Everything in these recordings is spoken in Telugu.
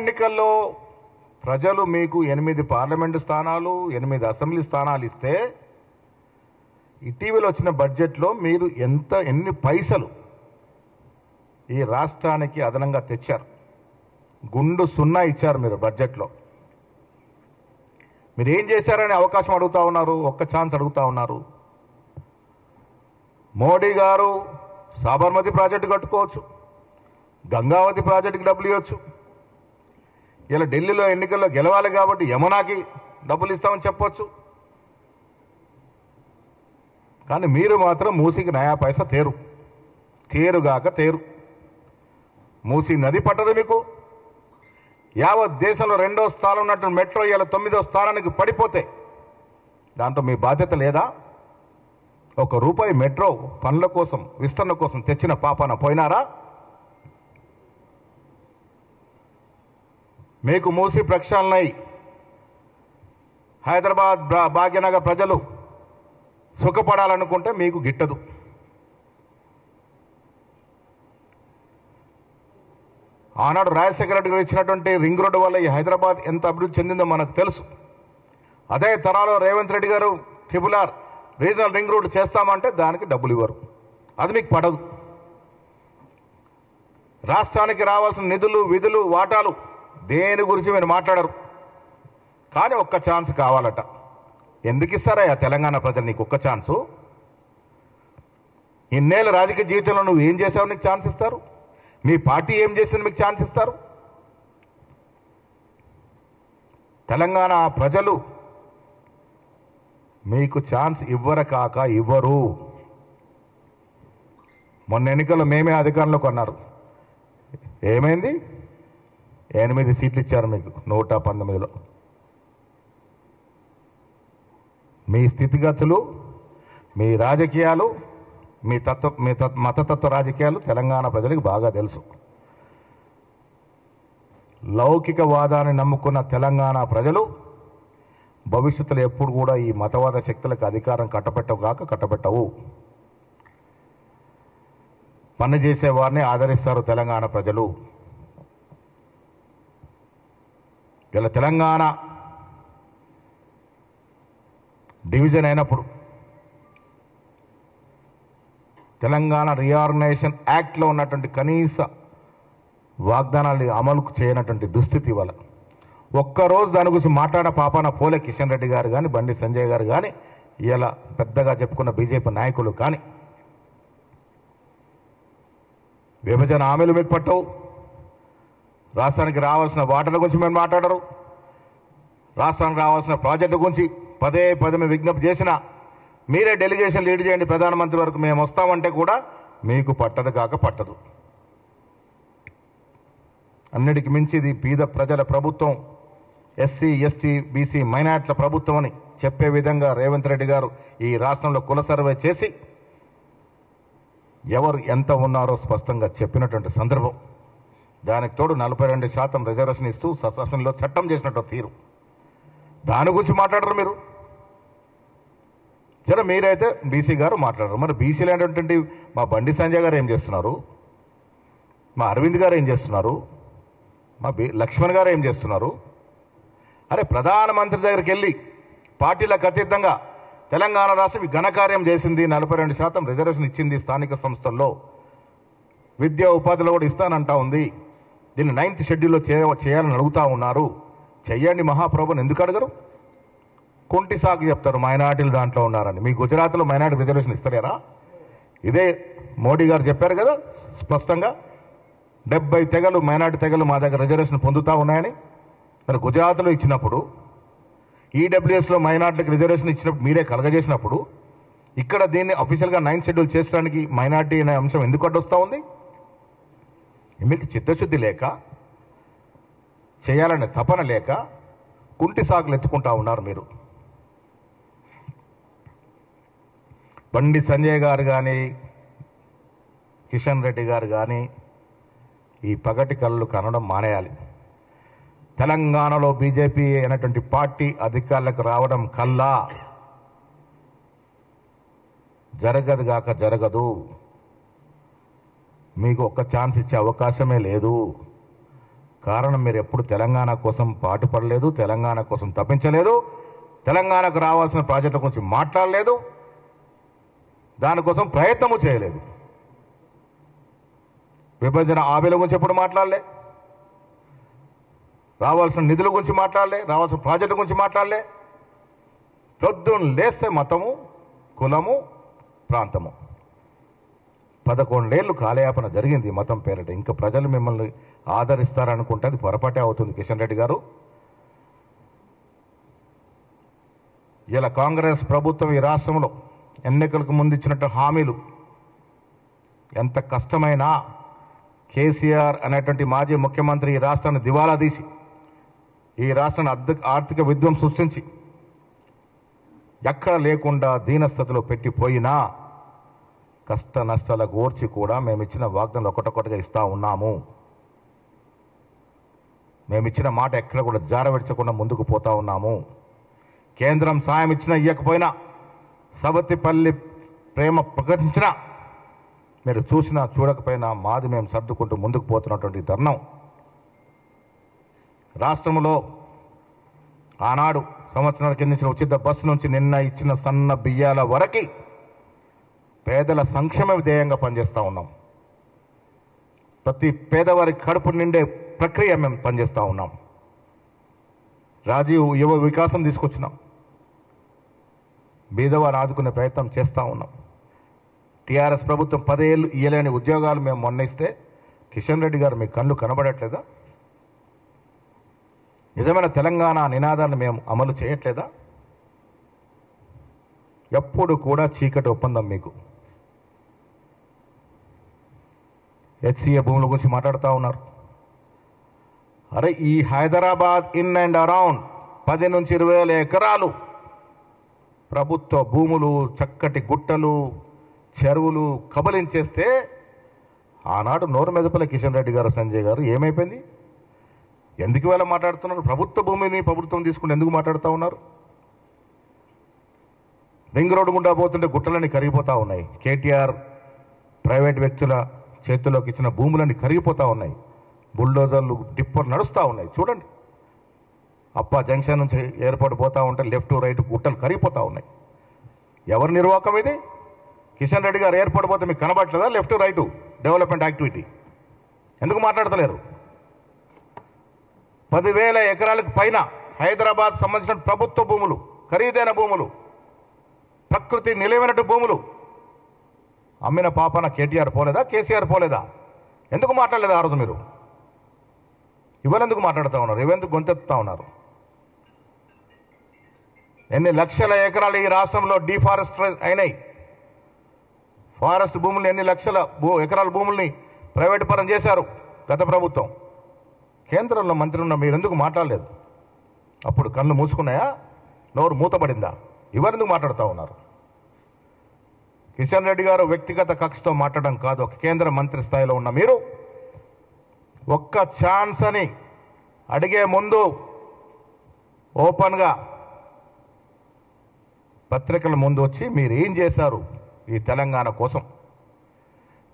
ఎన్నికల్లో ప్రజలు మీకు ఎనిమిది పార్లమెంటు స్థానాలు ఎనిమిది అసెంబ్లీ స్థానాలు ఇస్తే ఇటీవల వచ్చిన బడ్జెట్లో మీరు ఎంత ఎన్ని పైసలు ఈ రాష్ట్రానికి అదనంగా తెచ్చారు? గుండు సున్నా ఇచ్చారు మీరు బడ్జెట్లో. మీరు ఏం చేశారనే అవకాశం అడుగుతా ఉన్నారు ఒక్క ఛాన్స్ అడుగుతా ఉన్నారు. మోడీ గారు సాబర్మతి ప్రాజెక్టు కట్టుకోవచ్చు గంగావతి ప్రాజెక్టుకి డబ్బులు ఇవ్వచ్చు. ఇలా ఢిల్లీలో ఎన్నికల్లో గెలవాలి కాబట్టి యమునాకి డబ్బులు ఇస్తామని చెప్పొచ్చు. కానీ మీరు మాత్రం మూసికి నయా పైస తేరు. తేరుగాక తేరు. మూసి నది పట్టదు మీకు. యావత్ దేశంలో రెండో స్థానం ఉన్నట్టు మెట్రో ఇలా తొమ్మిదో స్థానానికి పడిపోతే దాంట్లో మీ బాధ్యత లేదా? ఒక రూపాయి మెట్రో పనుల కోసం విస్తరణ కోసం తెచ్చిన పాపాన పోయినారా? మీకు మూసి ప్రక్షాళనై హైదరాబాద్ భా- భాగ్యనగర్ ప్రజలు సుఖపడాలనుకుంటే మీకు గిట్టదు. ఆనాడు రాజశేఖర రెడ్డి గారు ఇచ్చినటువంటి రింగ్ రోడ్డు వల్ల ఈ హైదరాబాద్ ఎంత అభివృద్ధి చెందిందో మనకు తెలుసు. అదే తరాలో రేవంత్ రెడ్డి గారు triple R regional ring road చేస్తామంటే దానికి డబ్బులు ఇవ్వరు. అది మీకు పడదు. రాష్ట్రానికి రావాల్సిన నిధులు విధులు వాటాలు దేని గురించి మీరు మాట్లాడరు. కానీ ఒక్క ఛాన్స్ కావాలట. ఎందుకు ఇస్తారయ్యా తెలంగాణ ప్రజలు నీకు ఒక్క ఛాన్సు? ఇన్నేళ్ళ రాజకీయ జీవితంలో నువ్వు ఏం చేసావు నీకు ఛాన్స్ ఇస్తారు? మీ పార్టీ ఏం చేసింది మీకు ఛాన్స్ ఇస్తారు? తెలంగాణ ప్రజలు మీకు ఛాన్స్ ఇవ్వరు కాక ఇవ్వరు. మొన్న ఎన్నికల్లో మేమే అధికారంలోకి అన్నారు ఏమైంది? ఎనిమిది సీట్లు ఇచ్చారు మీకు నూట పంతొమ్మిదిలో. మీ స్థితిగతులు మీ రాజకీయాలు మీ తత్వ మీ తత్ మతతత్వ రాజకీయాలు తెలంగాణ ప్రజలకు బాగా తెలుసు. లౌకికవాదాన్ని నమ్ముకున్న తెలంగాణ ప్రజలు భవిష్యత్తులో ఎప్పుడు కూడా ఈ మతవాద శక్తులకు అధికారం కట్టబెట్టవు కాక కట్టబెట్టవు. పని ఆదరిస్తారు తెలంగాణ ప్రజలు. ఇలా తెలంగాణ డివిజన్ అయినప్పుడు తెలంగాణ రీఆర్గనైజేషన్ యాక్ట్లో ఉన్నటువంటి కనీస వాగ్దానాలు అమలు చేయనటువంటి దుస్థితి వల్ల ఒక్కరోజు దాని గురించి మాట్లాడ పాపాన పోలే కిషన్ రెడ్డి గారు కానీ బండి సంజయ్ గారు కానీ ఇలా పెద్దగా చెప్పుకున్న బీజేపీ నాయకులు కానీ విభజన హామీలు మీకు పట్టవు. రాష్ట్రానికి రావాల్సిన వాటల గురించి మేము మాట్లాడరు. రాష్ట్రానికి రావాల్సిన ప్రాజెక్టు గురించి పదే పదే మేము విజ్ఞప్తి చేసిన మీరే డెలిగేషన్ లీడ్ చేయండి ప్రధానమంత్రి వరకు మేము వస్తామంటే కూడా మీకు పట్టదు కాక పట్టదు. అన్నిటికి మించి ఇది పీద ప్రజల ప్రభుత్వం ఎస్సీ ఎస్టీ బీసీ మైనార్టీల ప్రభుత్వం అని చెప్పే విధంగా రేవంత్ రెడ్డి గారు ఈ రాష్ట్రంలో కుల సర్వే చేసి ఎవరు ఎంత ఉన్నారో స్పష్టంగా చెప్పినటువంటి సందర్భం. దానికి తోడు నలభై రెండు శాతం రిజర్వేషన్ ఇస్తూ ససెషన్లో చట్టం చేసినట్టు తీరు. దాని గురించి మాట్లాడరు మీరు. సరే మీరైతే బీసీ గారు మాట్లాడరు. మరి బీసీలు అనేటువంటి మా బండి సంజయ్ గారు ఏం చేస్తున్నారు? మా అరవింద్ గారు ఏం చేస్తున్నారు? మా బి లక్ష్మణ్ గారు ఏం చేస్తున్నారు? అరే ప్రధానమంత్రి దగ్గరికి వెళ్ళి పార్టీలకు అతీతంగా తెలంగాణ రాష్ట్రం ఘనకార్యం చేసింది నలభై రెండు శాతం రిజర్వేషన్ ఇచ్చింది స్థానిక సంస్థల్లో. విద్యా ఉపాధిలో కూడా ఇస్తానంటా ఉంది. దీన్ని నైన్త్ షెడ్యూల్లో చేయ చేయాలని అడుగుతా ఉన్నారు. చెయ్యండి మహాప్రభుని. ఎందుకు అడగరు? కుంటి సాగు చెప్తారు. మైనార్టీలు దాంట్లో ఉన్నారని. మీ గుజరాత్లో మైనార్టీ రిజర్వేషన్ ఇస్తలేరా? ఇదే మోడీ గారు చెప్పారు కదా స్పష్టంగా. డెబ్బై తెగలు మైనార్టీ తెగలు మా దగ్గర రిజర్వేషన్ పొందుతూ ఉన్నాయని. మరి గుజరాత్లో ఇచ్చినప్పుడు ఈడబ్ల్యూఎస్లో మైనార్టీలకు రిజర్వేషన్ ఇచ్చినప్పుడు మీరే కలగజేసినప్పుడు ఇక్కడ దీన్ని అఫీషియల్గా నైన్ షెడ్యూల్ చేసడానికి మైనార్టీ అనే అంశం ఎందుకు అడ్డొస్తూ ఉంది? మీకు చిత్తశుద్ధి లేక? చేయాలనే తపన లేక కుంటి సాగులు ఎత్తుకుంటా ఉన్నారు మీరు. బండి సంజయ్ గారు కానీ కిషన్ రెడ్డి గారు కానీ ఈ పగటి కళ్ళు కనడం మానేయాలి. తెలంగాణలో బీజేపీ అయినటువంటి పార్టీ అధికారులకు రావడం కల్లా. జరగదు గాక జరగదు. మీకు ఒక్క ఛాన్స్ ఇచ్చే అవకాశమే లేదు. కారణం మీరు ఎప్పుడు తెలంగాణ కోసం పాటుపడలేదు తెలంగాణ కోసం తప్పించలేదు తెలంగాణకు రావాల్సిన ప్రాజెక్టుల గురించి మాట్లాడలేదు దానికోసం ప్రయత్నము చేయలేదు. విభజన హామీల గురించి ఎప్పుడు మాట్లాడలే రావాల్సిన నిధుల గురించి మాట్లాడలే రావాల్సిన ప్రాజెక్టుల గురించి మాట్లాడలే. పొద్దున్న లేస్తే మతము కులము ప్రాంతము. పదకొండేళ్ళు కాలయాపన జరిగింది మతం పేరిట. ఇంకా ప్రజలు మిమ్మల్ని ఆదరిస్తారనుకుంటే అది పొరపాటే అవుతుంది కిషన్ రెడ్డి గారు. ఇలా కాంగ్రెస్ ప్రభుత్వం ఈ రాష్ట్రంలో ఎన్నికలకు ముందు ఇచ్చినట్టు హామీలు ఎంత కష్టమైనా కేసీఆర్ అనేటువంటి మాజీ ముఖ్యమంత్రి ఈ రాష్ట్రాన్ని దివాలా తీసి ఈ రాష్ట్రాన్ని అద్ద ఆర్థిక విధ్వం సృష్టించి ఎక్కడ లేకుండా దీనస్థితిలో పెట్టిపోయినా కష్ట నష్టాల గోర్చి కూడా మేము ఇచ్చిన వాగ్దానాలు ఒకటొకటిగా ఇస్తూ ఉన్నాము. మేము ఇచ్చిన మాట ఎక్కడ కూడా జారవిడ్చకుండా ముందుకు పోతా ఉన్నాము. కేంద్రం సాయం ఇచ్చినా ఇవ్వకపోయినా సవతిపల్లి ప్రేమ ప్రకటించిన మీరు చూసినా చూడకపోయినా మాది మేము సర్దుకుంటూ ముందుకు పోతున్నటువంటి తరుణం రాష్ట్రంలో ఆనాడు సంవత్సరాల కింద ఇచ్చిన ఉచిత బస్సు నుంచి నిన్న ఇచ్చిన సన్న బియ్యాల వరకు పేదల సంక్షేమ విధేయంగా పనిచేస్తూ ఉన్నాం. ప్రతి పేదవారి కడుపు నిండే ప్రక్రియ మేము పనిచేస్తూ ఉన్నాం. రాజీవ్ యువ వికాసం తీసుకొచ్చినాం. బీదవారు ఆదుకునే ప్రయత్నం చేస్తూ ఉన్నాం. టీఆర్ఎస్ ప్రభుత్వం పదేళ్ళు ఇయ్యలేని ఉద్యోగాలు మేము మొన్న ఇస్తే కిషన్ రెడ్డి గారు మీ కళ్ళు కనబడట్లేదా? నిజమైన తెలంగాణ నినాదాన్ని మేము అమలు చేయట్లేదా? ఎప్పుడు కూడా చీకటి ఒప్పందం మీకు. హెచ్సిఏ భూముల గురించి మాట్లాడుతూ ఉన్నారు. అరే ఈ హైదరాబాద్ ఇన్ అండ్ అరౌండ్ పది నుంచి ఇరవై వేల ఎకరాలు ప్రభుత్వ భూములు చక్కటి గుట్టలు చెరువులు కబలించేస్తే ఆనాడు నోరు మెదపల కిషన్ రెడ్డి గారు సంజయ్ గారు. ఏమైపోయింది? ఎందుకు వేళ మాట్లాడుతున్నారు? ప్రభుత్వ భూమిని ప్రభుత్వం తీసుకుని ఎందుకు మాట్లాడుతూ ఉన్నారు? రింగ్ రోడ్డు గుండా పోతుంటే గుట్టలన్నీ కరిగిపోతూ ఉన్నాయి. కేటీఆర్ ప్రైవేట్ వ్యక్తుల చేతిలోకి ఇచ్చిన భూములన్నీ కరిగిపోతూ ఉన్నాయి. బుల్డోజర్లు టిప్పర్ నడుస్తూ ఉన్నాయి. చూడండి. అప్ప జంక్షన్ నుంచి ఎయిర్పోర్ట్ పోతా ఉంటే లెఫ్ట్ రైట్ గుట్టలు కరిగిపోతూ ఉన్నాయి. ఎవరి నిర్వాహకం ఇది? కిషన్ రెడ్డి గారు ఎయిర్పోర్ట్ పోతే మీకు కనబడట్లేదా లెఫ్ట్ రైట్ డెవలప్మెంట్ యాక్టివిటీ. ఎందుకు మాట్లాడతలేరు? పదివేల ఎకరాలకు పైన హైదరాబాద్ సంబంధించిన ప్రభుత్వ భూములు ఖరీదైన భూములు ప్రకృతి నిలవైనట్టు భూములు అమ్మిన పాపన కేటీఆర్ పోలేదా? కేసీఆర్ పోలేదా? ఎందుకు మాట్లాడలేదు ఆ రోజు మీరు? ఇవ్వలెందుకు మాట్లాడుతూ ఉన్నారు? ఇవెందుకు గొంతెత్తుతా ఉన్నారు? ఎన్ని లక్షల ఎకరాలు ఈ రాష్ట్రంలో డిఫారెస్ట్ అయినాయి? ఫారెస్ట్ భూముల్ని ఎన్ని లక్షల భూ ఎకరాల భూముల్ని ప్రైవేట్ పరం చేశారు గత ప్రభుత్వం? కేంద్రంలో మంత్రి ఉన్న మీరు ఎందుకు మాట్లాడలేదు? అప్పుడు కళ్ళు మూసుకున్నాయా? నోరు మూతపడిందా ఎవరెందుకు మాట్లాడుతూ ఉన్నారు? కిషన్ రెడ్డి గారు వ్యక్తిగత కక్షతో మాట్లాడడం కాదు. ఒక కేంద్ర మంత్రి స్థాయిలో ఉన్న మీరు ఒక్క ఛాన్స్ అని అడిగే ముందు ఓపెన్గా పత్రికల ముందు వచ్చి మీరు ఏం చేశారు ఈ తెలంగాణ కోసం?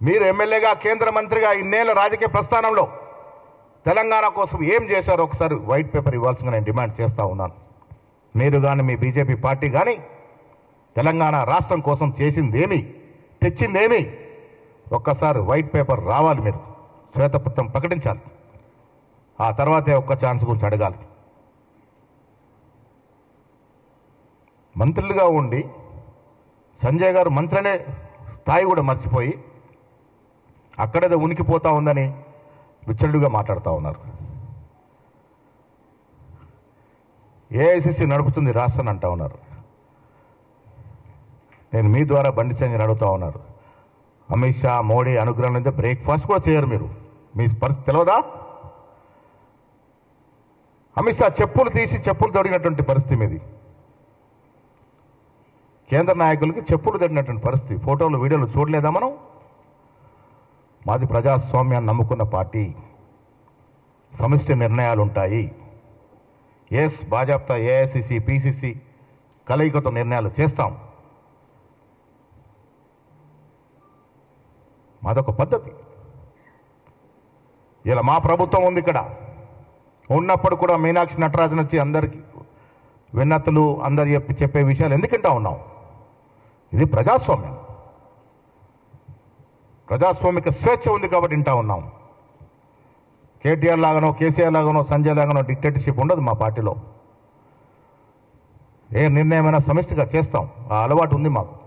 మీరు ఎమ్మెల్యేగా కేంద్ర మంత్రిగా ఇన్నేళ్ళ రాజకీయ ప్రస్థానంలో తెలంగాణ కోసం ఏం చేశారో? ఒకసారి వైట్ పేపర్ ఇవ్వాల్సిందిగా నేను డిమాండ్ చేస్తూ ఉన్నాను. మీరు కానీ మీ బీజేపీ పార్టీ కానీ తెలంగాణ రాష్ట్రం కోసం చేసిందేమి తెచ్చిందేమి? ఒక్కసారి వైట్ పేపర్ రావాలి మీరు. శ్వేతపత్రం ప్రకటించాలి. ఆ తర్వాతే ఒక్క ఛాన్స్ గురించి అడగాలి. మంత్రులుగా ఉండి సంజయ్ గారు మంత్రి అనే స్థాయి కూడా మర్చిపోయి అక్కడేదో ఉనికిపోతా ఉందని విచ్చలుడుగా మాట్లాడుతూ ఉన్నారు. ఏఐసిసి నడుపుతుంది రాష్ట్రాన్ని అంటా ఉన్నారు. నేను మీ ద్వారా బండి సంజయ్ అడుగుతా ఉన్నారు. అమిత్ షా మోడీ అనుగ్రహం అయితే బ్రేక్ఫాస్ట్ కూడా చేయరు మీరు. మీ పరిస్థితి తెలియదా? అమిత్ షా చెప్పులు తీసి చెప్పులు తొడిగినటువంటి పరిస్థితి మీది. కేంద్ర నాయకులకి చెప్పులు తడినటువంటి పరిస్థితి. ఫోటోలు వీడియోలు చూడలేదా మనం? మాది ప్రజాస్వామ్యాన్ని నమ్ముకున్న పార్టీ. సమిష్టి నిర్ణయాలు ఉంటాయి ఎస్ భాజపా ఏఐసిసి పిసిసి కలయికతో నిర్ణయాలు చేస్తాం. మాదొక పద్ధతి. ఇలా మా ప్రభుత్వం ఉంది ఇక్కడ. ఉన్నప్పుడు కూడా మీనాక్షి నటరాజన్ వచ్చి అందరికి విన్నతులు అందరు చెప్పి చెప్పే విషయాలు ఎందుకు ఉన్నాం ఇది ప్రజాస్వామ్యం. ప్రజాస్వామిక స్వేచ్ఛ ఉంది కాబట్టి వింటా ఉన్నాం. కేటీఆర్ లాగానో కేసీఆర్ లాగానో సంజయ్ లాగానో డిక్టేటర్షిప్ ఉండదు మా పార్టీలో. ఏ నిర్ణయమైనా సమిష్టిగా చేస్తాం. ఆ అలవాటు ఉంది మాకు.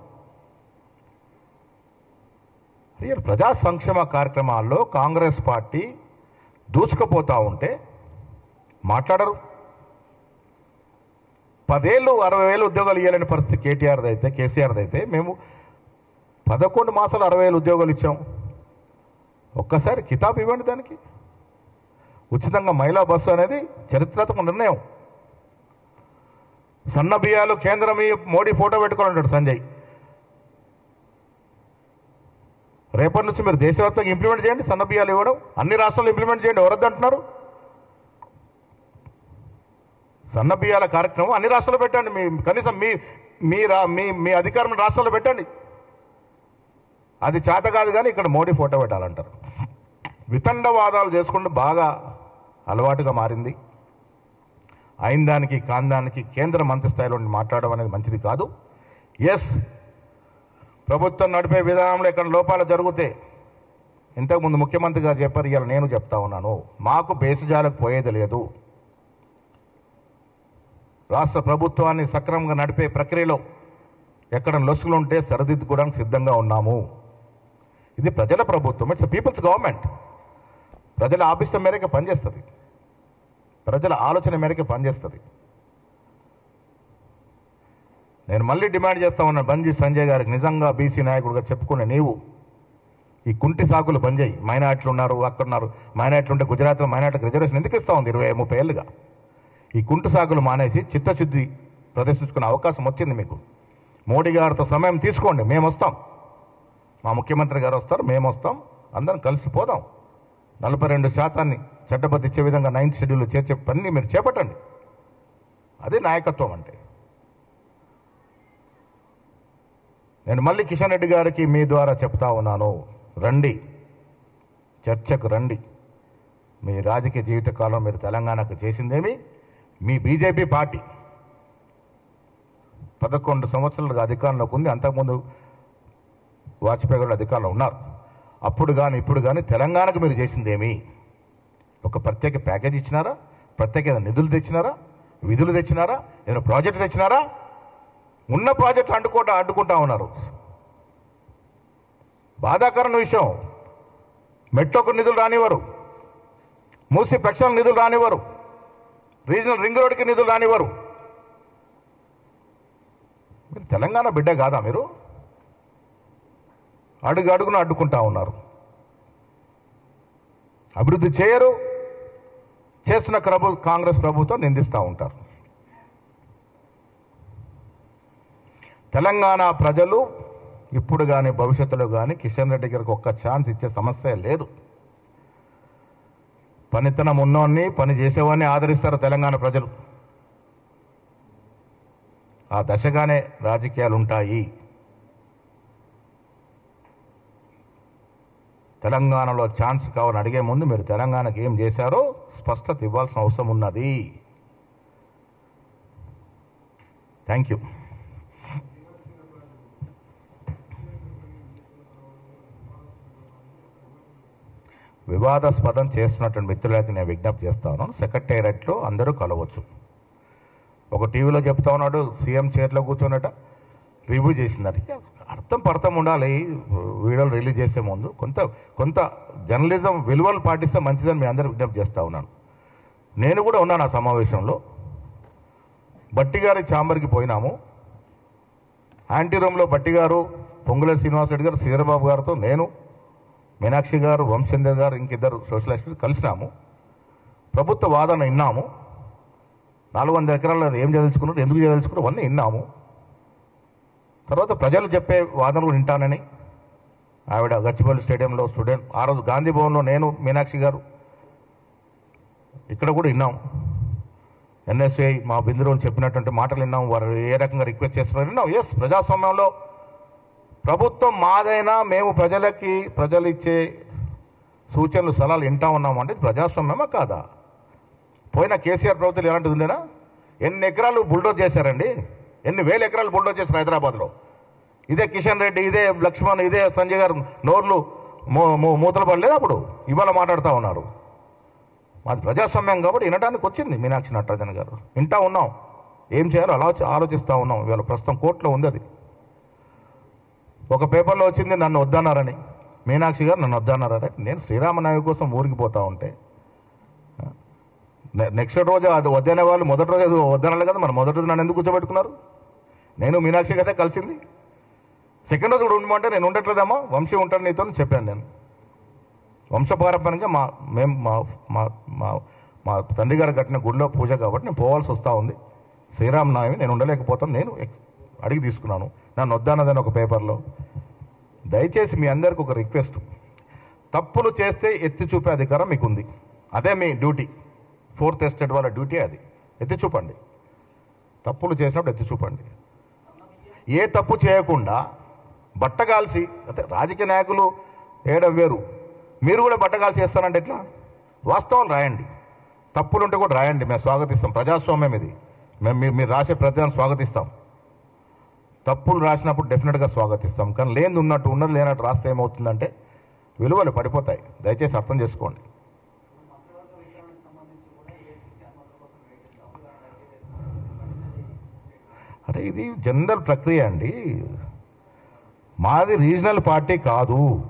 ప్రజా సంక్షేమ కార్యక్రమాల్లో కాంగ్రెస్ పార్టీ దూసుకుపోతూ ఉంటే మాట్లాడరు. పదేళ్ళు అరవై వేలు ఉద్యోగాలు ఇవ్వాలని పరిస్థితి కేటీఆర్ది అయితే కేసీఆర్ది అయితే మేము పదకొండు మాసాలు అరవై వేలు ఉద్యోగాలు ఇచ్చాం. ఒక్కసారి కితాబ్ ఇవ్వండి దానికి. ఉచితంగా మహిళా బస్సు అనేది చరిత్రాత్మక నిర్ణయం. సన్న బియ్యాలు కేంద్రం ఈ మోడీ ఫోటో పెట్టుకొని సంజయ్. రేపటి నుంచి మీరు దేశవ్యాప్తంగా ఇంప్లిమెంట్ చేయండి సన్నబియ్యాలు ఇవ్వడం. అన్ని రాష్ట్రాలు ఇంప్లిమెంట్ చేయండి ఎవరద్దు అంటున్నారు? సన్నబియ్యాల కార్యక్రమం అన్ని రాష్ట్రాలు పెట్టండి. మీ కనీసం మీ మీ రా మీ మీ అధికారం రాష్ట్రాల్లో పెట్టండి. అది చేత కాదు కానీ ఇక్కడ మోడీ ఫోటో పెట్టాలంటారు. వితండవాదాలు చేసుకుంటూ బాగా అలవాటుగా మారింది. అయిన దానికి కాందానికి కేంద్ర మంత్రి స్థాయిలో ఉండి మాట్లాడడం అనేది మంచిది కాదు. ఎస్ ప్రభుత్వం నడిపే విధానంలో ఇక్కడ లోపాలు జరిగితే ఇంతకుముందు ముఖ్యమంత్రి గారు చెప్పారు ఇవాళ నేను చెప్తా ఉన్నాను. మాకు బేసిజాలకు పోయేది లేదు. రాష్ట్ర ప్రభుత్వాన్ని సక్రమంగా నడిపే ప్రక్రియలో ఎక్కడ లొసుగులు ఉంటే సరిదిద్దుకోవడానికి సిద్ధంగా ఉన్నాము. ఇది ప్రజల ప్రభుత్వం ఇట్స్ పీపుల్స్ గవర్నమెంట్. ప్రజల ఆఫీసం మేరకు పనిచేస్తుంది. ప్రజల ఆలోచన మేరకు పనిచేస్తుంది. నేను మళ్ళీ డిమాండ్ చేస్తా ఉన్నా బంజీ సంజయ్ గారికి నిజంగా బీసీ నాయకుడిగా చెప్పుకునే నీవు. ఈ కుంటి సాకులు బంద్ చేయి మైనార్టీలు ఉన్నారు అక్కడ ఉన్నారు మైనార్టీలు ఉంటే గుజరాత్లో మైనార్టీకి రిజర్వేషన్ ఎందుకు ఇస్తా ఉంది ఇరవై ముప్పై ఏళ్ళుగా? ఈ కుంటి సాకులు మానేసి చిత్తశుద్ధి ప్రదర్శించుకునే అవకాశం వచ్చింది మీకు. మోడీ గారితో సమయం తీసుకోండి మేము వస్తాం. మా ముఖ్యమంత్రి గారు వస్తారు మేము వస్తాం. అందరం కలిసిపోదాం నలభై రెండు శాతాన్ని చట్టబద్ధ ఇచ్చే విధంగా నైన్త్ షెడ్యూల్ చేర్చే పని మీరు చేపట్టండి. అదే నాయకత్వం అంటే. నేను మళ్ళీ కిషన్ రెడ్డి గారికి మీ ద్వారా చెప్తా ఉన్నాను. రండి. చర్చకు రండి. మీ రాజకీయ జీవితకాలం మీరు తెలంగాణకు చేసిందేమి? మీ బీజేపీ పార్టీ. పదకొండు సంవత్సరాలుగా అధికారంలోకి ఉంది. అంతకుముందు వాజ్పేయి గారు అధికారంలో ఉన్నారు. అప్పుడు కానీ ఇప్పుడు కానీ తెలంగాణకు మీరు చేసిందేమి? ఒక ప్రత్యేక ప్యాకేజ్ ఇచ్చినారా? ప్రత్యేక నిధులు తెచ్చినారా? విధులు తెచ్చినారా? ఏదైనా ప్రాజెక్టు తెచ్చినారా? ఉన్న ప్రాజెక్టులు అడ్డుకోవటం అడ్డుకుంటా ఉన్నారు. బాధాకరణ విషయం. మెట్రోకు నిధులు రానివ్వరు. మూసి ప్రక్షాళన నిధులు రానివ్వరు. రీజనల్ రింగ్ రోడ్కి నిధులు రానివ్వరు. మీరు తెలంగాణ బిడ్డ కాదా మీరు? అడుగు అడుగున అడ్డుకుంటా ఉన్నారు. అభివృద్ధి చేయరు. చేస్తున్న ప్రభు కాంగ్రెస్ ప్రభుత్వం నిందిస్తూ ఉంటారు. తెలంగాణ ప్రజలు ఇప్పుడు కానీ భవిష్యత్తులో కానీ కిషన్ రెడ్డి గారికి ఒక్క ఛాన్స్ ఇచ్చే సమస్య లేదు. పనితనం ఉన్నోడిని పని చేసేవాడిని ఆదరిస్తారు తెలంగాణ ప్రజలు. ఆ దశగానే రాజకీయాలు ఉంటాయి తెలంగాణలో ఛాన్స్ కావాలని అడిగే ముందు మీరు తెలంగాణకి ఏం చేశారో స్పష్టత ఇవ్వాల్సిన అవసరం ఉన్నది. థ్యాంక్ యూ వివాదాస్పదం చేస్తున్నటువంటి మిత్రులకి నేను విజ్ఞప్తి చేస్తాను. సెక్రటేరియట్లో అందరూ కలవచ్చు. ఒక టీవీలో చెప్తా ఉన్నాడు సీఎం చైర్లో కూర్చున్నట. రివ్యూ చేసిందట అర్థం పడతాం ఉండాలి. వీడియోలు రిలీజ్ చేసే ముందు కొంత కొంత జర్నలిజం విలువలు పాటిస్తే మంచిదని మీ అందరూ విజ్ఞప్తి చేస్తా ఉన్నాను. నేను కూడా ఉన్నాను ఆ సమావేశంలో. బట్టి గారి ఛాంబర్కి పోయినాము. యాంటీ రూమ్లో బట్టి గారు పొంగుల శ్రీనివాసరెడ్డి గారు శ్రీధరబాబు గారితో నేను మీనాక్షి గారు వంశేందర్ గారు ఇంకిద్దరు సోషల్ యాక్టివిస్ట్ కలిసినాము. ప్రభుత్వ వాదన విన్నాము. నాలుగు వందల ఎకరాలు ఏం చదివించుకున్నారు ఎందుకు చదివించుకున్నారు అవన్నీ విన్నాము. తర్వాత ప్రజలు చెప్పే వాదన కూడా వింటానని ఆవిడ గచ్చిపల్లి స్టేడియంలో స్టూడెంట్ ఆ రోజు గాంధీ భవన్లో నేను మీనాక్షి గారు ఇక్కడ కూడా విన్నాం ఎన్ఎస్ఐ మా బిందులో చెప్పినటువంటి మాటలు విన్నాం వారు ఏ రకంగా రిక్వెస్ట్ చేస్తున్నారు విన్నాం ఎస్ ప్రజాస్వామ్యంలో ప్రభుత్వం మాదైనా మేము ప్రజలకి ప్రజలు ఇచ్చే సూచనలు సలహాలు వింటా ఉన్నామంటే ఇది ప్రజాస్వామ్యమా కాదా? పోయిన కేసీఆర్ ప్రభుత్వం ఎలాంటిది ఉందేనా? ఎన్ని ఎకరాలు బుల్డోజ్ చేశారండి? ఎన్ని వేల ఎకరాలు బుల్డోజ్ చేశారు హైదరాబాద్లో? ఇదే కిషన్ రెడ్డి ఇదే లక్ష్మణ్ ఇదే సంజయ్ గారు నోర్లు మూ మూతలు పడలేదు అప్పుడు? ఇవాళ మాట్లాడుతూ ఉన్నారు. మాది ప్రజాస్వామ్యం కాబట్టి వినడానికి వచ్చింది మీనాక్షి నటరాజన్ గారు. వింటా ఉన్నాం. ఏం చేయాలో అలా ఆలోచిస్తూ ఉన్నాం. ఇవాళ ప్రస్తుతం కోర్టులో ఉంది అది. ఒక పేపర్లో వచ్చింది నన్ను వద్దన్నారని. మీనాక్షి గారు నన్ను వద్దన్నారని నేను శ్రీరామనాయకు కోసం ఊరికి పోతా ఉంటే. నెక్స్ట్ రోజు అది వద్దనే వాళ్ళు మొదటి రోజు అది వద్దనాలి కదా మరి మొదటి రోజు నన్ను ఎందుకు కూర్చోబెట్టుకున్నారు? నేను మీనాక్షి కదా కలిసింది. సెకండ్ రోజు కూడా ఉండమంటే నేను ఉండట్లేదమ్మా వంశీ ఉంటాను నీతో చెప్పాను నేను. వంశపారంపర్యంగా మా మేము మా మా మా మా తండ్రి గారు కట్టిన గుడిలో పూజ కాబట్టి నేను పోవాల్సి వస్తూ ఉంది. శ్రీరామనవమి నేను ఉండలేకపోతాను. నేను అడిగి తీసుకున్నాను. నన్ను వద్దానదని ఒక పేపర్లో. దయచేసి మీ అందరికి ఒక రిక్వెస్ట్. తప్పులు చేస్తే ఎత్తి చూపే అధికారం మీకు ఉంది అదే మీ డ్యూటీ. ఫోర్త్ ఎస్టేట్ వాళ్ళ డ్యూటీ అది. ఎత్తి చూపండి. తప్పులు చేసినప్పుడు ఎత్తి చూపండి. ఏ తప్పు చేయకుండా బట్టగాల్సి అంటే రాజకీయ నాయకులు వేయడం వేరు. మీరు కూడా బట్టగాల్సి చేస్తారంటే ఎట్లా? వాస్తవాలు రాయండి. తప్పులుంటే కూడా రాయండి. మేము స్వాగతిస్తాం. ప్రజాస్వామ్యం ఇది. మేము మీరు రాసే ప్రతిదాన్ని స్వాగతిస్తాం. తప్పులు రాసినప్పుడు డెఫినెట్గా స్వాగతిస్తాం. కానీ లేని ఉన్నట్టు ఉన్నది లేనట్టు రాస్తే ఏమవుతుందంటే విలువలు పడిపోతాయి. దయచేసి అర్థం చేసుకోండి. అంటే ఇది జనరల్ ప్రక్రియ అండి. మాది రీజనల్ పార్టీ కాదు.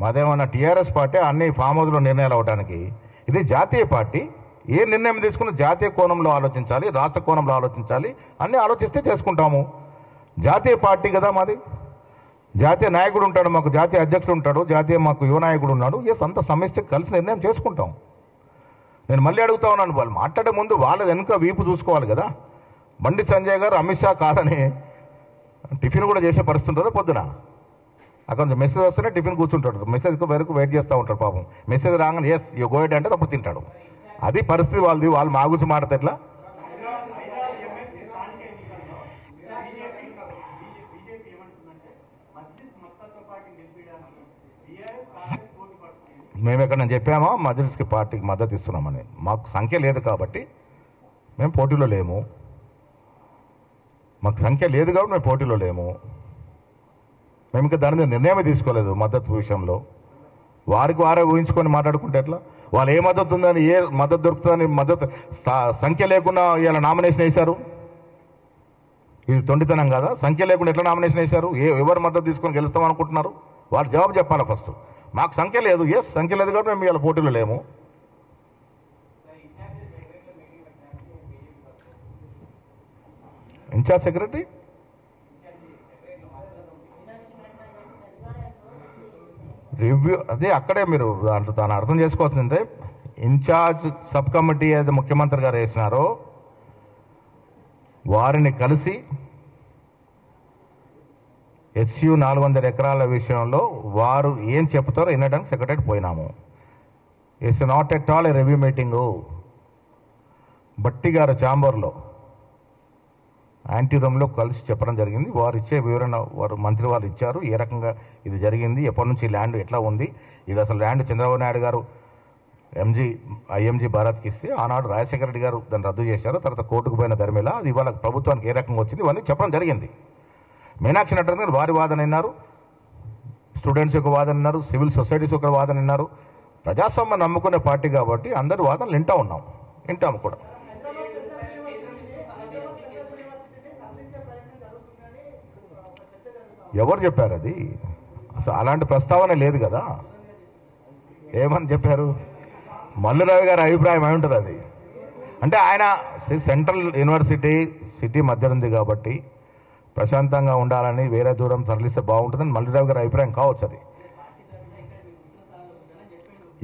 మాదేమన్నా టీఆర్ఎస్ పార్టీ అన్ని ఫామ్ హౌస్లో నిర్ణయాలు అవడానికి ఇది జాతీయ పార్టీ. ఏ నిర్ణయం తీసుకున్న జాతీయ కోణంలో ఆలోచించాలి రాష్ట్ర కోణంలో ఆలోచించాలి అన్నీ ఆలోచిస్తే చేసుకుంటాము. జాతీయ పార్టీ కదా మాది. జాతీయ నాయకుడు ఉంటాడు మాకు జాతీయ అధ్యక్షుడు ఉంటాడు జాతీయ మాకు యువ నాయకుడు ఉన్నాడు. ఎస్ అంత సమిష్టి కలిసి నిర్ణయం చేసుకుంటాం. నేను మళ్ళీ అడుగుతా ఉన్నాను వాళ్ళు మాట్లాడే ముందు వాళ్ళ వెనుక వీపు చూసుకోవాలి కదా. బండి సంజయ్ గారు అమిత్ షా కాదని టిఫిన్ కూడా చేసే పరిస్థితి ఉంటుందా పొద్దున? అక్కడ మెసేజ్ వస్తేనే టిఫిన్ కూర్చుంటాడు. మెసేజ్ వరకు వెయిట్ చేస్తూ ఉంటాడు పాపం. మెసేజ్ రాగానే ఎస్ యూ గోయిడ్ అంటే అప్పుడు తింటాడు. అది పరిస్థితి వాళ్ళది. వాళ్ళు మా గురించి మాట్లాడితే ఎట్లా? మేము ఎక్కడ చెప్పామో మజ్లిస్కి పార్టీకి మద్దతు ఇస్తున్నామని. మాకు సంఖ్య లేదు కాబట్టి మేము పోటీలో లేము. మాకు సంఖ్య లేదు కాబట్టి మేము పోటీలో లేము. మేము ఇంకా దాని మీద నిర్ణయమే తీసుకోలేదు మద్దతు విషయంలో. వారికి వారే ఊహించుకొని మాట్లాడుకుంటే ఎట్లా? వాళ్ళు ఏ మద్దతు ఉందని ఏ మద్దతు దొరుకుతుందని మద్దతు సంఖ్య లేకుండా ఇలా నామినేషన్ వేశారు. ఇది తొండితనం కదా? సంఖ్య లేకుండా ఎట్లా నామినేషన్ వేశారు? ఏ ఎవరు మద్దతు తీసుకొని గెలుస్తాం అనుకుంటున్నారు? వాళ్ళు జవాబు చెప్పాలి ఫస్ట్. మాకు సంఖ్య లేదు. ఎస్ సంఖ్య లేదు కాబట్టి మేము ఇలా పోటీలో లేము. Incharge secretary? రివ్యూ అదే అక్కడే మీరు దాంట్లో తాను అర్థం చేసుకోవాల్సిందంటే ఇన్ఛార్జ్ సబ్ కమిటీ ఏది ముఖ్యమంత్రి గారు వేసినారో వారిని కలిసి ఎస్యు నాలుగు వందల ఎకరాల విషయంలో వారు ఏం చెప్తారో వినడానికి సెక్రటరీ పోయినాము. It's not at all a review meeting Bhatti గారు ఛాంబర్లో యాంటీ రూమ్లో కలిసి చెప్పడం జరిగింది. వారు ఇచ్చే వివరణ వారు మంత్రి వారు ఇచ్చారు. ఏ రకంగా ఇది జరిగింది ఎప్పటి నుంచి ల్యాండ్ ఎట్లా ఉంది ఇది అసలు ల్యాండ్ చంద్రబాబు నాయుడు గారు ఎంజీ ఐఎంజీ భారత్కి ఇస్తే ఆనాడు రాజశేఖర రెడ్డి గారు దాన్ని రద్దు చేశారు. తర్వాత కోర్టుకు పోయిన ధర్మిల అది ఇవాళ ప్రభుత్వానికి ఏ రకంగా వచ్చింది ఇవన్నీ చెప్పడం జరిగింది. మీనాక్షి నటరాజన్ గారు వారి వాదన విన్నారు. స్టూడెంట్స్ యొక్క వాదన విన్నారు. సివిల్ సొసైటీస్ యొక్క వాదన విన్నారు. ప్రజాస్వామ్యం నమ్ముకునే పార్టీ కాబట్టి అందరి వాదనలు వింటా ఉన్నాం. వింటాము కూడా. ఎవరు చెప్పారు అది? అసలు అలాంటి ప్రస్తావన లేదు కదా. ఏమని చెప్పారు? మల్లురావు గారి అభిప్రాయం అయి ఉంటుంది అది? అంటే ఆయన సెంట్రల్ యూనివర్సిటీ సిటీ మధ్య ఉంది కాబట్టి ప్రశాంతంగా ఉండాలని వేరే దూరం తరలిస్తే బాగుంటుందని మల్లిరావు గారి అభిప్రాయం కావచ్చు అది.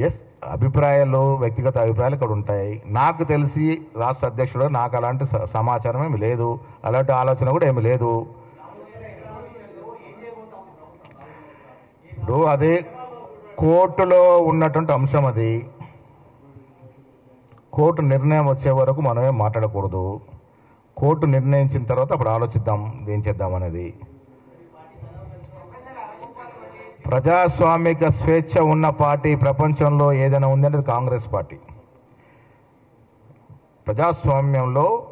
ఎస్ అభిప్రాయాలు వ్యక్తిగత అభిప్రాయాలు ఇక్కడ ఉంటాయి. నాకు తెలిసి రాష్ట్ర అధ్యక్షుడు నాకు అలాంటి స- సమాచారం ఏమి లేదు. అలాంటి ఆలోచన కూడా ఏమి లేదు. ఇప్పుడు అదే కోర్టులో ఉన్నటువంటి అంశం అది. కోర్టు నిర్ణయం వచ్చే వరకు మనమే మాట్లాడకూడదు. కోర్టు నిర్ణయించిన తర్వాత అప్పుడు ఆలోచిద్దాం ఏం చేద్దాం అనేది. ప్రజాస్వామిక స్వేచ్ఛ ఉన్న పార్టీ ప్రపంచంలో ఏదైనా ఉందంటే కాంగ్రెస్ పార్టీ. ప్రజాస్వామ్యంలో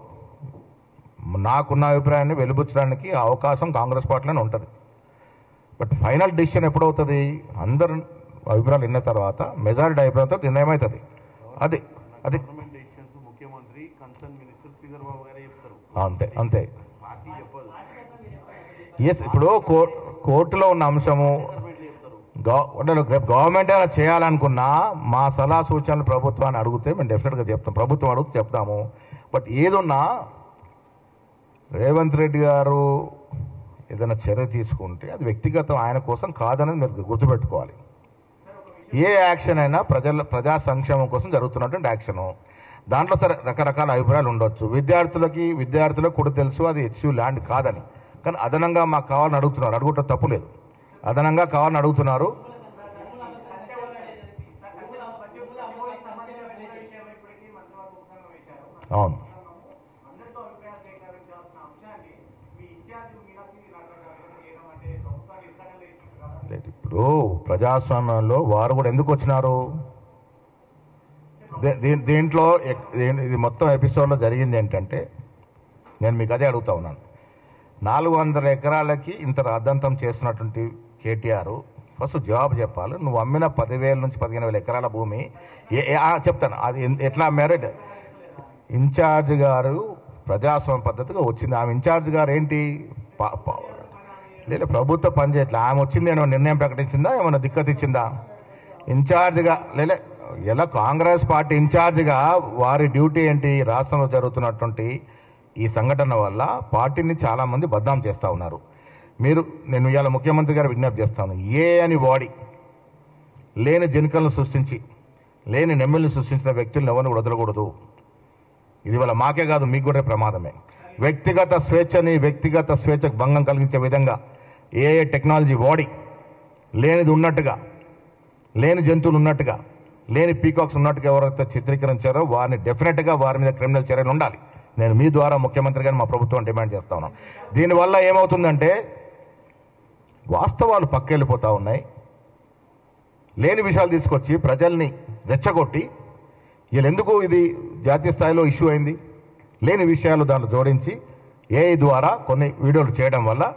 నాకున్న అభిప్రాయాన్ని వెలుబుచ్చడానికి అవకాశం కాంగ్రెస్ పార్టీలోనే ఉంటుంది. బట్ ఫైనల్ డిసిషన్ ఎప్పుడవుతుంది? అందరు అభిప్రాయాలు విన్న తర్వాత మెజారిటీ అభిప్రాయంతో నిర్ణయం అవుతుంది అది. అది అంతే అంతే. ఎస్ ఇప్పుడు కోర్టులో ఉన్న అంశము అంటే గవర్నమెంట్ ఏమైనా చేయాలనుకున్నా మా సలహా సూచనలు ప్రభుత్వాన్ని అడిగితే మేము డెఫినెట్గా చెప్తాం. ప్రభుత్వం అడిగితే చెప్తాము. బట్ ఏదున్నా రేవంత్ రెడ్డి గారు ఏదైనా చర్య తీసుకుంటే అది వ్యక్తిగతం ఆయన కోసం కాదని మీరు గుర్తుపెట్టుకోవాలి. ఏ యాక్షన్ అయినా ప్రజల ప్రజా సంక్షేమం కోసం జరుగుతున్నటువంటి యాక్షను. దాంట్లో సరే రకరకాల అభిప్రాయాలు ఉండొచ్చు. విద్యార్థులకి విద్యార్థులకు కూడా తెలుసు అది హెచ్యూ ల్యాండ్ కాదని. కానీ అదనంగా మాకు కావాలని అడుగుతున్నారు. అడుగుట తప్పులేదు అదనంగా కావాలని అడుగుతున్నారు. అవును లేదు, ఇప్పుడు ప్రజాస్వామ్యంలో వారు కూడా ఎందుకు వచ్చినారు? దీంట్లో ఎక్- ఇది మొత్తం ఎపిసోడ్లో జరిగింది ఏంటంటే నేను మీకు అదే అడుగుతా ఉన్నాను. నాలుగు వందల ఎకరాలకి ఇంత రాద్ధాంతం చేస్తున్నటువంటి కేటీఆర్ ఫస్ట్ జవాబు చెప్పాలి. నువ్వు అమ్మిన పదివేల నుంచి పదిహేను వేల ఎకరాల భూమి చెప్తాను. అది ఎట్లా మెరిట్ ఇన్ఛార్జ్ గారు ప్రజాస్వామ్య పద్ధతిగా వచ్చింది. ఆమె ఇన్ఛార్జ్ గారు ఏంటి? పా లేదు ప్రభుత్వ పనిచేయట్లే ఆమె వచ్చింది ఏమైనా నిర్ణయం ప్రకటించిందా? ఏమైనా దిక్కతిచ్చిందా ఇన్ఛార్జ్గా లేలే ఎలా కాంగ్రెస్ పార్టీ ఇన్ఛార్జ్గా వారి డ్యూటీ ఏంటి? రాష్ట్రంలో జరుగుతున్నటువంటి ఈ సంఘటన వల్ల పార్టీని చాలామంది బద్నాం చేస్తూ ఉన్నారు. మీరు నేను ఇవాళ ముఖ్యమంత్రి గారు విజ్ఞప్తి చేస్తాను. ఏ అని వాడి లేని జనికలను సృష్టించి లేని నెమ్మల్ని సృష్టించిన వ్యక్తులను ఎవరిని వదలకూడదు. ఇది వల్ల మాకే కాదు మీకు కూడా ప్రమాదమే. వ్యక్తిగత స్వేచ్ఛని వ్యక్తిగత స్వేచ్ఛకు భంగం కలిగించే విధంగా ఏఏ టెక్నాలజీ వాడి లేనిది ఉన్నట్టుగా లేని జంతువులు ఉన్నట్టుగా లేని పీకాక్స్ ఉన్నట్టుగా ఎవరైతే చిత్రీకరించారో వారిని డెఫినెట్గా వారి మీద క్రిమినల్ చర్యలు ఉండాలి. నేను మీ ద్వారా ముఖ్యమంత్రి గారిని మా ప్రభుత్వం డిమాండ్ చేస్తా ఉన్నాను. దీనివల్ల ఏమవుతుందంటే వాస్తవాలు పక్కెళ్ళిపోతూ ఉన్నాయి. లేని విషయాలు తీసుకొచ్చి ప్రజల్ని రెచ్చగొట్టి వీళ్ళు ఎందుకు ఇది జాతీయ స్థాయిలో ఇష్యూ అయింది? లేని విషయాలు దాంట్లో జోడించి ఏఐ ద్వారా కొన్ని వీడియోలు చేయడం వల్ల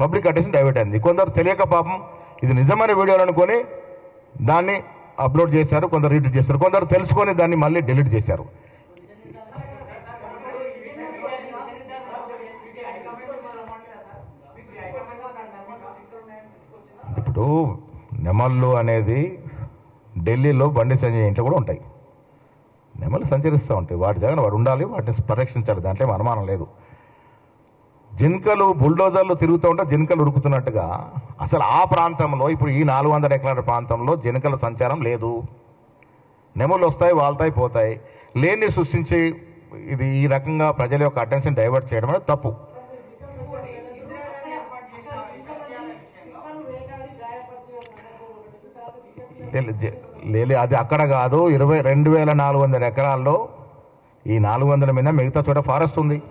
పబ్లిక్ అటెన్షన్ డైవర్ట్ అయింది. కొందరు తెలియక పాపం ఇది నిజమైన వీడియోలు అనుకొని దాన్ని అప్లోడ్ చేశారు కొందరు రీట్వీట్ చేశారు కొందరు తెలుసుకొని దాన్ని మళ్ళీ డిలీట్ చేశారు. ఇప్పుడు నెమళ్ళు అనేది ఢిల్లీలో బండి సంజయ్ ఇంట్లో కూడా ఉంటాయి. నెమలు సంచరిస్తూ ఉంటాయి. వాటి జగన్ వాడు ఉండాలి వాటిని పరిరక్షించాలి. దాంట్లో అనుమానం లేదు. జింకలు బుల్డోజర్లు తిరుగుతూ ఉంటే జింకలు ఉరుకుతున్నట్టుగా. అసలు ఆ ప్రాంతంలో ఇప్పుడు ఈ నాలుగు వందల ఎకరాల ప్రాంతంలో జింకల సంచారం లేదు. నెమలు వస్తాయి వాళ్తాయి పోతాయి. లేని సృష్టించి ఇది ఈ రకంగా ప్రజల యొక్క అటెన్షన్ డైవర్ట్ చేయడం అనేది తప్పు. లేదు అది అక్కడ కాదు. ఇరవై రెండు వేల నాలుగు వందల ఎకరాల్లో ఈ నాలుగు వందల మీద మిగతా చోట ఫారెస్ట్ ఉంది.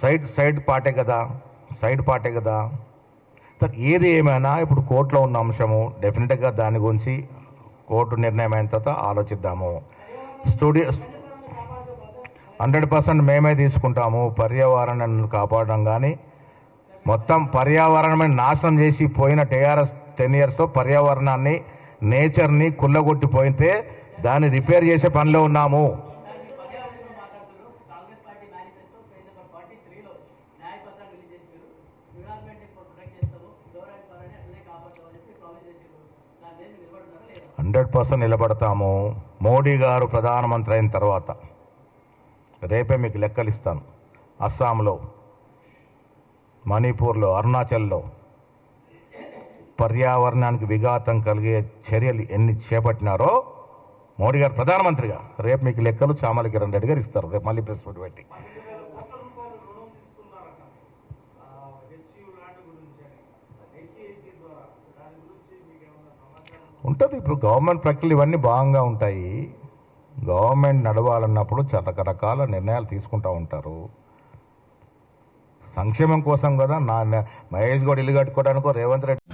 సైడ్ సైడ్ పార్టే కదా సైడ్ పార్టే కదా. సార్ ఏది ఏమైనా ఇప్పుడు కోర్టులో ఉన్న అంశము డెఫినెట్గా దాని గురించి కోర్టు నిర్ణయం అయిన తర్వాత ఆలోచిద్దాము. స్టూడియో హండ్రెడ్ పర్సెంట్ మేమే తీసుకుంటాము పర్యావరణాన్ని కాపాడడం కానీ మొత్తం పర్యావరణమే నాశనం చేసి పోయిన టీఆర్ఎస్ టెన్ ఇయర్స్తో పర్యావరణాన్ని నేచర్ని కుల్లగొట్టిపోయితే దాన్ని రిపేర్ చేసే పనిలో ఉన్నాము Congress party manifesto page number forty త్రీలో న్యాయపత్రాలు రిలీజ్ చేశారు ఎన్విరాన్మెంట్ ప్రొటెక్ట్ చేస్తాము గౌరవ పరాన్ని అట్లనే కాపాడుతామని చెప్పి ప్రామిస్ చేశారు దాని మీద నిలబడుతున్నారా లేదా హండ్రెడ్ పర్సెంట్ నిలబడతాము. మోడీ గారు ప్రధానమంత్రి అయిన తర్వాత రేపే మీకు లెక్కలు ఇస్తాను అస్సాంలో మణిపూర్లో అరుణాచల్లో పర్యావరణానికి విఘాతం కలిగే చర్యలు ఎన్ని చేపట్టినారో మోడీ గారు ప్రధానమంత్రిగా రేపు మీకు లెక్కలు చామల కిరణ్ రెడ్డి గారు ఇస్తారు. రేపు మళ్ళీ ప్రెస్ మీట్ పెట్టి. ఉంటుంది. ఇప్పుడు గవర్నమెంట్ ప్రక్రియలు ఇవన్నీ భాగంగా ఉంటాయి. గవర్నమెంట్ నడవాలన్నప్పుడు చాలా రకరకాల నిర్ణయాలు తీసుకుంటూ ఉంటారు. సంక్షేమం కోసం కదా నా మహేష్ గౌడ్ ఇల్లు కట్టుకోవడానికో రేవంత్ రెడ్డి